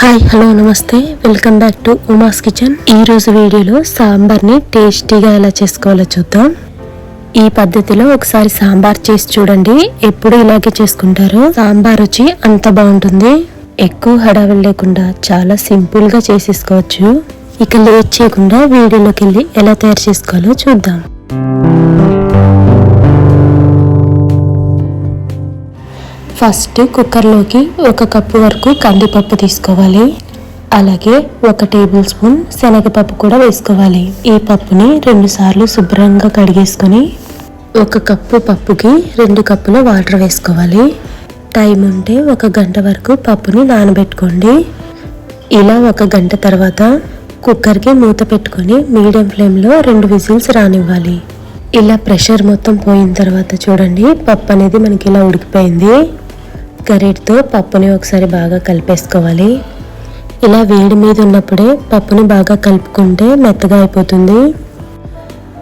Hi hello namaste. Welcome back to Uma's kitchen. ఈరోజు వీడియోలో సాంబార్ని టేస్టీగా ఎలా చేసుకోవాలో చూద్దాం. ఈ పద్ధతిలో ఒకసారి సాంబార్ చేసి చూడండి. ఎప్పుడు ఇలాగే చేసుకుంటారో. సాంబార్ రుచి అంత బాగుంటుంది. ఎక్కువ హడావిడి లేకుండా చాలా సింపుల్గా చేసేసుకోవచ్చు. ఇక లేట్ చేయకుండా వీడియోలోకి వెళ్ళి ఎలా తయారు చేసుకోవాలో చూద్దాం. ఫస్ట్ కుక్కర్లోకి ఒక కప్పు వరకు కందిపప్పు తీసుకోవాలి. అలాగే ఒక టేబుల్ స్పూన్ శనగపప్పు కూడా వేసుకోవాలి. ఈ పప్పుని రెండు సార్లు శుభ్రంగా కడిగేసుకొని ఒక కప్పు పప్పుకి రెండు కప్పుల వాటర్ వేసుకోవాలి. టైం ఉంటే ఒక గంట వరకు పప్పుని నానబెట్టుకోండి. ఇలా ఒక గంట తర్వాత కుక్కర్కి మూత పెట్టుకొని మీడియం ఫ్లేమ్లో రెండు విజిల్స్ రానివ్వాలి. ఇలా ప్రెషర్ మొత్తం పోయిన తర్వాత చూడండి పప్పు అనేది మనకి ఇలా ఉడికిపోయింది. గరిటతో పప్పుని ఒకసారి బాగా కలిపేసుకోవాలి. ఇలా వేడి మీద ఉన్నప్పుడే పప్పుని బాగా కలుపుకుంటే మెత్తగా అయిపోతుంది.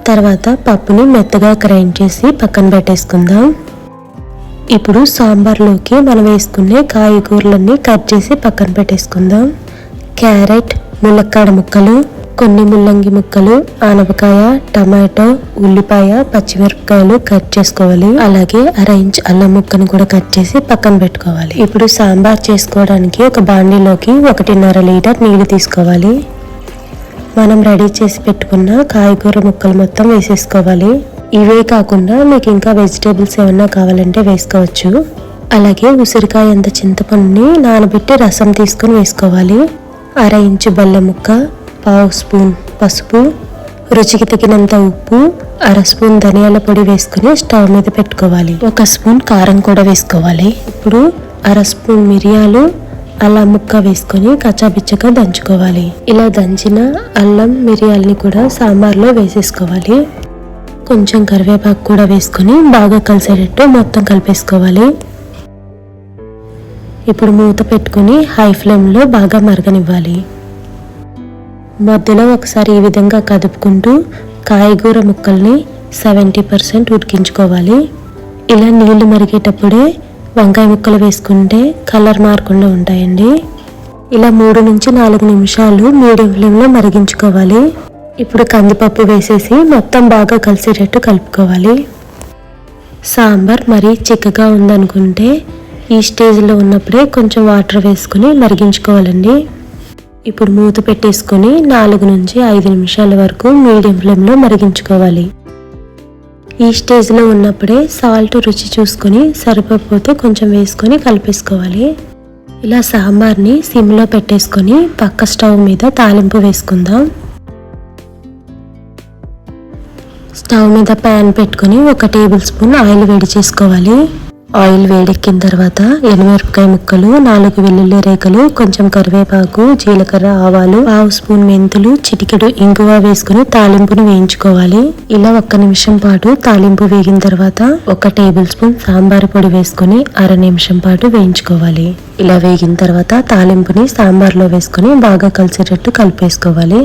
తర్వాత పప్పుని మెత్తగా గ్రైండ్ చేసి పక్కన పెట్టేసుకుందాం. ఇప్పుడు సాంబార్లోకి మనం వేసుకునే కాయగూరలన్నీ కట్ చేసి పక్కన పెట్టేసుకుందాం. క్యారెట్ ములక్కాడ ముక్కలు కొన్ని ముల్లంగి ముక్కలు ఆనపకాయ టమాటో ఉల్లిపాయ పచ్చిమిరపకాయలు కట్ చేసుకోవాలి. అలాగే అర ఇంచ్ అల్లం ముక్కను కూడా కట్ చేసి పక్కన పెట్టుకోవాలి. ఇప్పుడు సాంబార్ చేసుకోవడానికి ఒక బాండీలోకి ఒకటిన్నర లీటర్ నీళ్ళు తీసుకోవాలి. మనం రెడీ చేసి పెట్టుకున్న కాయగూర ముక్కలు మొత్తం వేసేసుకోవాలి. ఇవే కాకుండా మీకు ఇంకా వెజిటేబుల్స్ ఏమన్నా కావాలంటే వేసుకోవచ్చు. అలాగే ఉసిరికాయ అంత చింతపండుని నానబెట్టి రసం తీసుకొని వేసుకోవాలి. అర ఇంచు బెల్లం ముక్క పావు స్పూన్ పసుపు రుచికి తగినంత ఉప్పు అర స్పూన్ ధనియాల పొడి వేసుకుని స్టవ్ మీద పెట్టుకోవాలి. ఒక స్పూన్ కారం కూడా వేసుకోవాలి. ఇప్పుడు అర స్పూన్ మిరియాలు అల్లం ముక్క వేసుకొని కచ్చాబిచ్చగా దంచుకోవాలి. ఇలా దంచిన అల్లం మిరియాలని కూడా సాంబార్లో వేసేసుకోవాలి. కొంచెం కరివేపాకు కూడా వేసుకొని బాగా కలిసేటట్టు మొత్తం కలిపేసుకోవాలి. ఇప్పుడు మూత పెట్టుకుని హై ఫ్లేమ్లో బాగా మరగనివ్వాలి. మధ్యలో ఒకసారి ఈ విధంగా కదుపుకుంటూ కాయగూర ముక్కల్ని సెవెంటీ పర్సెంట్ ఉడికించుకోవాలి. ఇలా నీళ్ళు మరిగేటప్పుడే వంకాయ ముక్కలు వేసుకుంటే కలర్ మారకుండా ఉంటాయండి. ఇలా మూడు నుంచి నాలుగు నిమిషాలు మీడియం ఫ్లేమ్లో మరిగించుకోవాలి. ఇప్పుడు కందిపప్పు వేసేసి మొత్తం బాగా కలిసేటట్టు కలుపుకోవాలి. సాంబార్ మరీ చిక్కగా ఉందనుకుంటే ఈ స్టేజ్లో ఉన్నప్పుడే కొంచెం వాటర్ వేసుకుని మరిగించుకోవాలండి. ఇప్పుడు మూత పెట్టేసుకొని నాలుగు నుంచి ఐదు నిమిషాల వరకు మీడియం ఫ్లేమ్లో మరిగించుకోవాలి. ఈ స్టేజ్లో ఉన్నప్పుడే సాల్ట్ రుచి చూసుకొని సరిపోతే కొంచెం వేసుకొని కలిపేసుకోవాలి. ఇలా సాంబార్ని సిమ్లో పెట్టేసుకొని పక్క స్టవ్ మీద తాలింపు వేసుకుందాం. స్టవ్ మీద ప్యాన్ పెట్టుకొని ఒక టేబుల్ స్పూన్ ఆయిల్ వేడి చేసుకోవాలి. ఆయిల్ వేడెక్కిన తర్వాత ఎనిమిరపకాయ ముక్కలు నాలుగు వెల్లుల్లి రేఖలు కొంచెం కరివేపాకు జీలకర్ర ఆవాలు పావు స్పూన్ మెంతులు చిటికెడు ఇంగువ వేసుకుని తాలింపును వేయించుకోవాలి. ఇలా ఒక్క నిమిషం పాటు తాలింపు వేగిన తర్వాత ఒక టేబుల్ స్పూన్ సాంబార్ పొడి వేసుకుని అర నిమిషం పాటు వేయించుకోవాలి. ఇలా వేగిన తర్వాత తాలింపుని సాంబార్లో వేసుకుని బాగా కలిసేటట్టు కలిపేసుకోవాలి.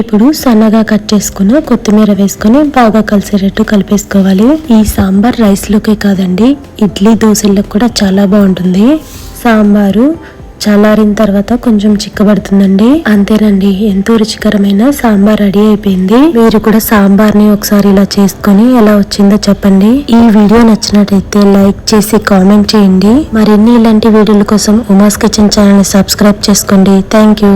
ఇప్పుడు సన్నగా కట్ చేసుకున్న కొత్తిమీర వేసుకొని బాగా కలిసేటట్టు కలిపేసుకోవాలి. ఈ సాంబార్ రైస్ లోకే కాదండి ఇడ్లీ దోశలకు కూడా చాలా బాగుంటుంది. సాంబారు చల్లారిన తర్వాత కొంచెం చిక్కబడుతుందండి. అంతేనండి ఎంతో రుచికరమైన సాంబార్ రెడీ అయిపోయింది. మీరు కూడా సాంబార్ని ఒకసారి ఇలా చేసుకొని ఎలా వచ్చిందో చెప్పండి. ఈ వీడియో నచ్చినట్టయితే లైక్ చేసి కామెంట్ చేయండి. మరిన్ని ఇలాంటి వీడియోల కోసం ఉమాస్ కిచెన్ ఛానల్ని సబ్స్క్రైబ్ చేసుకోండి. Thank you.